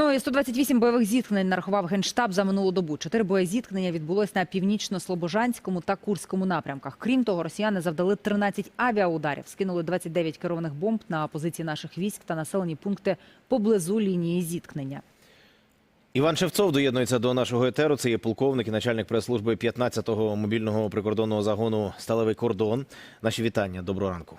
Ну і 128 бойових зіткнень нарахував генштаб за минулу добу. Чотири боєзіткнення відбулось на північно-слобожанському та курському напрямках. Крім того, росіяни завдали 13 авіаударів, скинули 29 керованих бомб на позиції наших військ та населені пункти поблизу лінії зіткнення. Іван Шевцов доєднується до нашого етеру. Це є полковник і начальник прес-служби 15-го мобільного прикордонного загону Сталевий кордон. Наші вітання. Доброго ранку.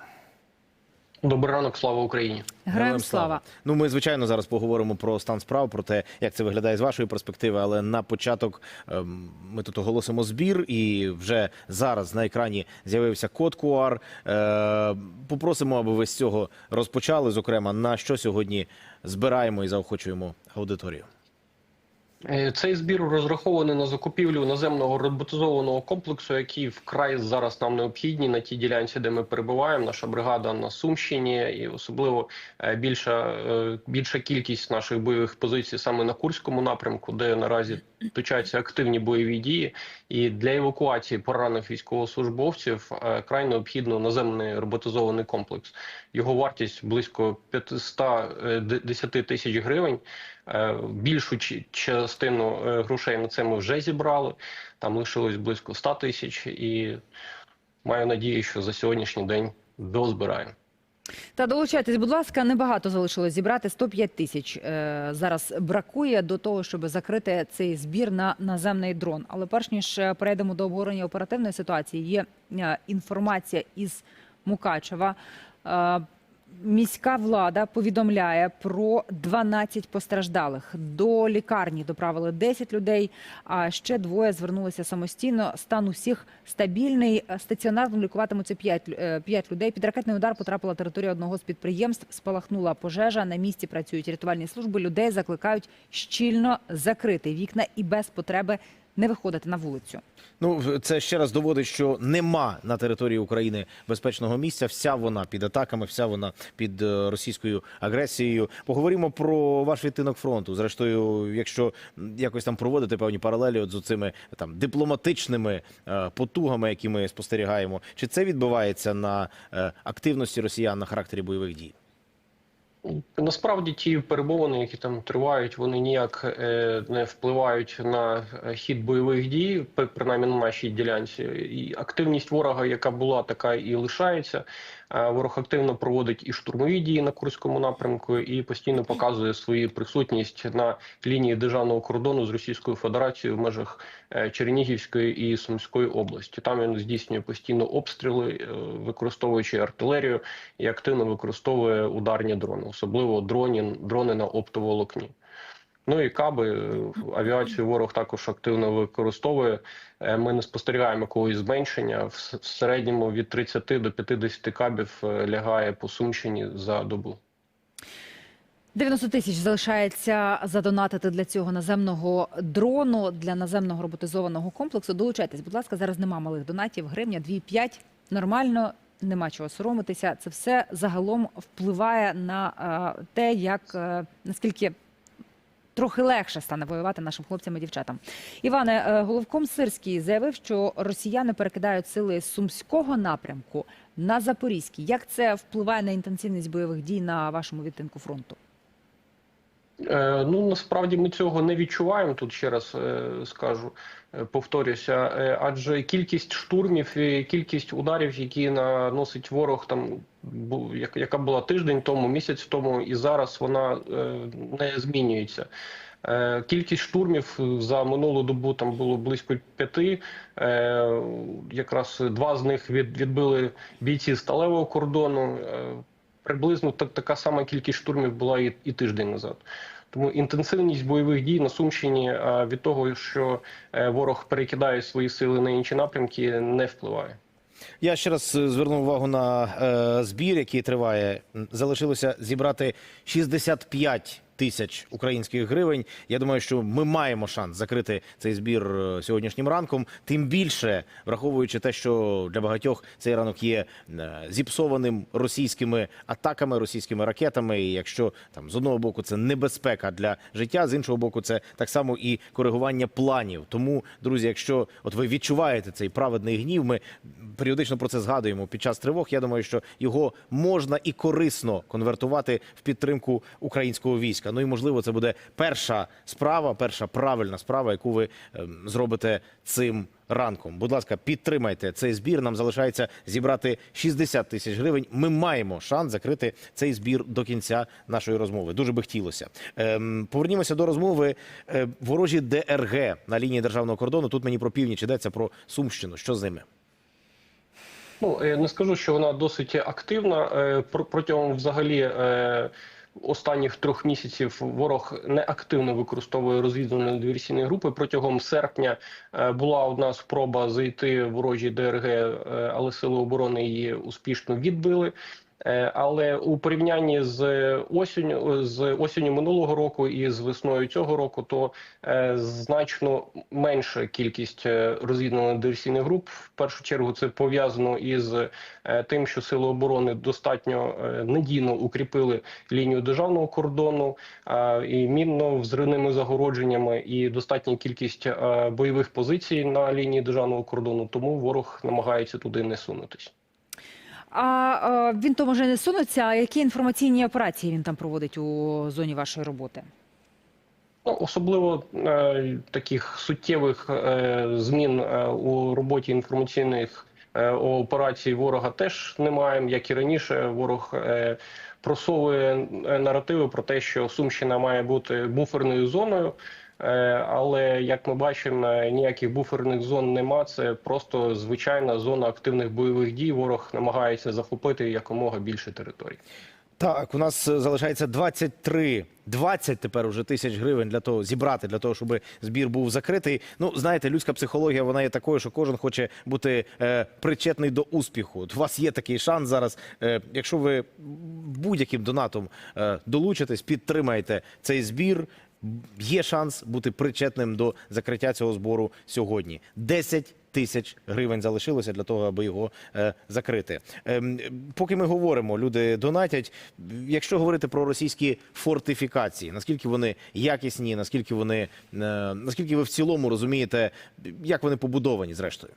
Добрий ранок, слава Україні. Героям слава. Ну, ми звичайно зараз поговоримо про стан справ, про те, як це виглядає з вашої перспективи. Але на початок ем, ми тут оголосимо збір, і вже зараз на екрані з'явився код QR. Е, попросимо, аби ви з цього розпочали. Зокрема, на що сьогодні збираємо і заохочуємо аудиторію. Е, Цей збір розрахований на закупівлю наземного роботизованого комплексу, який вкрай зараз нам необхідні на тій ділянці, де ми перебуваємо. Наша бригада на Сумщині, і особливо е, більша е, більша кількість наших бойових позицій саме на Курському напрямку, де наразі точаться активні бойові дії. І для евакуації поранених військовослужбовців е, край необхідно наземний роботизований комплекс. Його вартість близько 510 тисяч гривень. Е, Більшу частину е, грошей на це ми вже зібрали. Там лишилось близько 100 тисяч, і маю надію, що за сьогоднішній день дозбираємо. Та долучайтесь, будь ласка, небагато залишилось зібрати 105 тисяч. е, Зараз бракує до того, щоб закрити цей збір на наземний дрон. Але перш ніж е, перейдемо до обговорення оперативної ситуації, є е, інформація із Мукачева. Е, Міська влада повідомляє про 12 постраждалих. До лікарні доправили 10 людей, а ще двоє звернулися самостійно. Стан усіх стабільний. Стаціонарно лікуватимуться 5, 5 людей. Під ракетний удар потрапила територія одного з підприємств. Спалахнула пожежа. На місці працюють рятувальні служби. Людей закликають щільно закрити вікна і без потреби не виходити на вулицю. Ну, це ще раз доводить, що нема на території України безпечного місця. Вся вона під атаками, вся вона під е, російською агресією. Поговоримо про ваш відтинок фронту. Зрештою, якщо якось там проводити певні паралелі от з цими там дипломатичними е, потугами, які ми спостерігаємо, чи це відбувається на е, активності росіян на характері бойових дій? Насправді ті перемовини, які там тривають, вони ніяк е, не впливають на е, хід бойових дій, при- принаймні на нашій ділянці. І активність ворога, яка була, така і лишається. Е, Ворог активно проводить і штурмові дії на Курському напрямку, і постійно показує свою присутність на лінії державного кордону з Російською Федерацією в межах Чернігівської і Сумської області. Там він здійснює постійно обстріли, використовуючи артилерію і активно використовує ударні дрони, особливо дроні, дрони на оптоволокні. Ну і каби е, авіацію ворог також активно використовує. Е, Ми не спостерігаємо якогось зменшення. В середньому від 30 до 50 кабів е, лягає по Сумщині за добу. 90 тисяч залишається задонатити для цього наземного дрону, для наземного роботизованого комплексу. Долучайтесь, будь ласка, зараз нема малих донатів. Гривня 2,5. Нормально, нема чого соромитися. Це все загалом впливає на е, те, як е, наскільки. Трохи легше стане воювати нашим хлопцям і дівчатам. Іване е, головком Сирський заявив, що росіяни перекидають сили сумського напрямку на Запорізький. Як це впливає на інтенсивність бойових дій на вашому відтинку фронту? Е, Ну насправді ми цього не відчуваємо. Тут ще раз е, скажу, е, повторюся, адже кількість штурмів і кількість ударів, які наносить ворог, там яка була тиждень тому, місяць тому, і зараз вона не змінюється. Кількість штурмів за минулу добу там було близько п'яти. Якраз два з них відбили бійці сталевого кордону. Приблизно так, така сама кількість штурмів була і, і тиждень назад. Тому інтенсивність бойових дій на Сумщині від того, що е, ворог перекидає свої сили на інші напрямки, не впливає. Я ще раз е, звернув увагу на е, збір, який триває. Залишилося зібрати 65 тисяч українських гривень. Я думаю, що ми маємо шанс закрити цей збір е, сьогоднішнім ранком. Тим більше, враховуючи те, що для багатьох цей ранок є е, зіпсованим російськими атаками, російськими ракетами. І якщо там з одного боку це небезпека для життя, з іншого боку, це так само і коригування планів. Тому, друзі, якщо от ви відчуваєте цей праведний гнів, ми періодично про це згадуємо під час тривог. Я думаю, що його можна і корисно конвертувати в підтримку українського війська. Ну і можливо, це буде перша справа, перша правильна справа, яку ви ем, зробите цим ранком. Будь ласка, підтримайте цей збір. Нам залишається зібрати 60 тисяч гривень. Ми маємо шанс закрити цей збір до кінця нашої розмови. Дуже би хотілося. Ем, повернімося до розмови. Е, ворожі ДРГ на лінії державного кордону. Тут мені про північ йдеться про Сумщину. Що з ними? Ну не скажу, що вона досить активна. Е, Протягом взагалі е, останніх трьох місяців ворог не активно використовує розвідувальні диверсійні групи. Протягом серпня е, була одна спроба зайти ворожі ДРГ, е, але сили оборони її успішно відбили. Е, Але у порівнянні з осінню з осінню минулого року і з весною цього року, то е, значно менша кількість е, розвідувальних диверсійних груп. В першу чергу це пов'язано із тим, що сили оборони достатньо надійно укріпили лінію державного кордону і мінно-взривними загородженнями, і достатня кількість бойових позицій на лінії державного кордону. Тому ворог намагається туди не сунутись. А він то може не сунуться. А які інформаційні операції він там проводить у зоні вашої роботи? Ну, особливо е, таких суттєвих е, змін е, у роботі інформаційних е, операцій ворога теж немає. Як і раніше, ворог е, просовує е, наративи про те, що Сумщина має бути буферною зоною. Е, Але як ми бачимо, ніяких буферних зон нема. Це просто звичайна зона активних бойових дій. Ворог намагається захопити якомога більше територій. Так, у нас е, залишається 23, 20 тепер уже тисяч гривень для того зібрати для того, щоб збір був закритий. Ну знаєте, людська психологія вона є такою, що кожен хоче бути е, причетний до успіху. У вас є такий шанс зараз. Е, якщо ви будь-яким донатом е, долучитесь, підтримаєте цей збір. Є шанс бути причетним до закриття цього збору сьогодні. 10 тисяч гривень залишилося для того, аби його е, закрити. Ем, поки ми говоримо, люди донатять. Якщо говорити про російські фортифікації, наскільки вони якісні, наскільки вони е, наскільки ви в цілому розумієте, як вони побудовані, зрештою?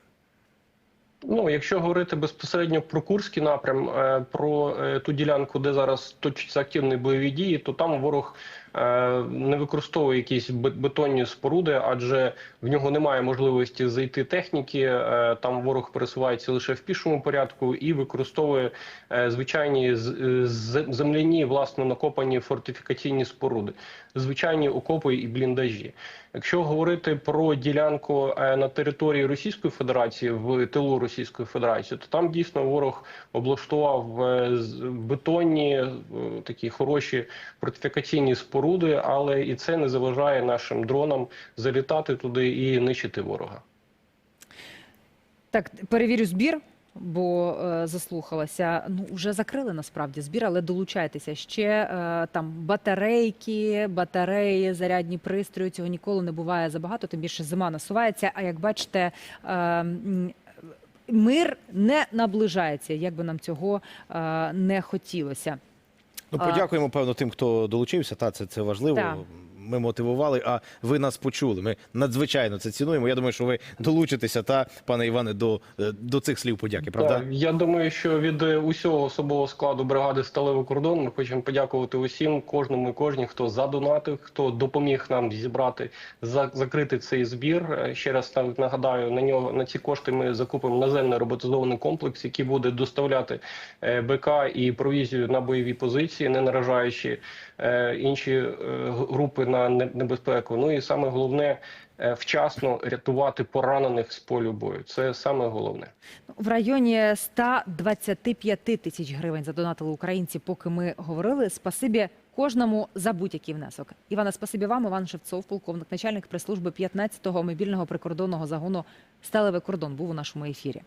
Ну, якщо говорити безпосередньо про Курський напрям, е, про е, ту ділянку, де зараз точаться активні бойові дії, то там ворог е, не використовує якісь бе- бетонні споруди, адже в нього немає можливості зайти техніки. е, Там ворог пересувається лише в пішому порядку і використовує е, звичайні е, земляні власне накопані фортифікаційні споруди, звичайні окопи і бліндажі. Якщо говорити про ділянку е, на території Російської Федерації в тилу Російської Федерації, то там дійсно ворог облаштував е, бетонні е, такі хороші фортифікаційні споруди, але і це не заважає нашим дронам залітати туди і нищити ворога. Так, перевірю збір, бо е, заслухалася. Ну, вже закрили насправді збір, але долучайтеся. Ще е, там батарейки, батареї, зарядні пристрої. Цього ніколи не буває забагато, тим більше зима насувається. А як бачите, е, мир не наближається, як би нам цього е, не хотілося. Ну, подякуємо, певно, тим, хто долучився. Та це, це важливо. Так. Ми мотивували, а ви нас почули. Ми надзвичайно це цінуємо. Я думаю, що ви долучитеся, та пане Іване, до, е, до цих слів подяки. Правда? Так, я думаю, що від е, усього особового складу бригади Сталевий кордон ми хочемо подякувати усім, кожному і кожній, хто задонатив, хто допоміг нам зібрати за- закрити цей збір. Е, Ще раз нагадаю, на нього на ці кошти ми закупимо наземний роботизований комплекс, який буде доставляти БК і провізію на бойові позиції, не наражаючи інші групи на не- небезпеку. Ну і саме головне е, вчасно рятувати поранених з полю бою. Це саме головне. В районі 125 тисяч гривень задонатили українці, поки ми говорили. Спасибі кожному за будь-який внесок. Івана, спасибі вам. Іван Шевцов, полковник, начальник прес-служби 15-го мобільного прикордонного загону «Сталевий кордон» був у нашому ефірі.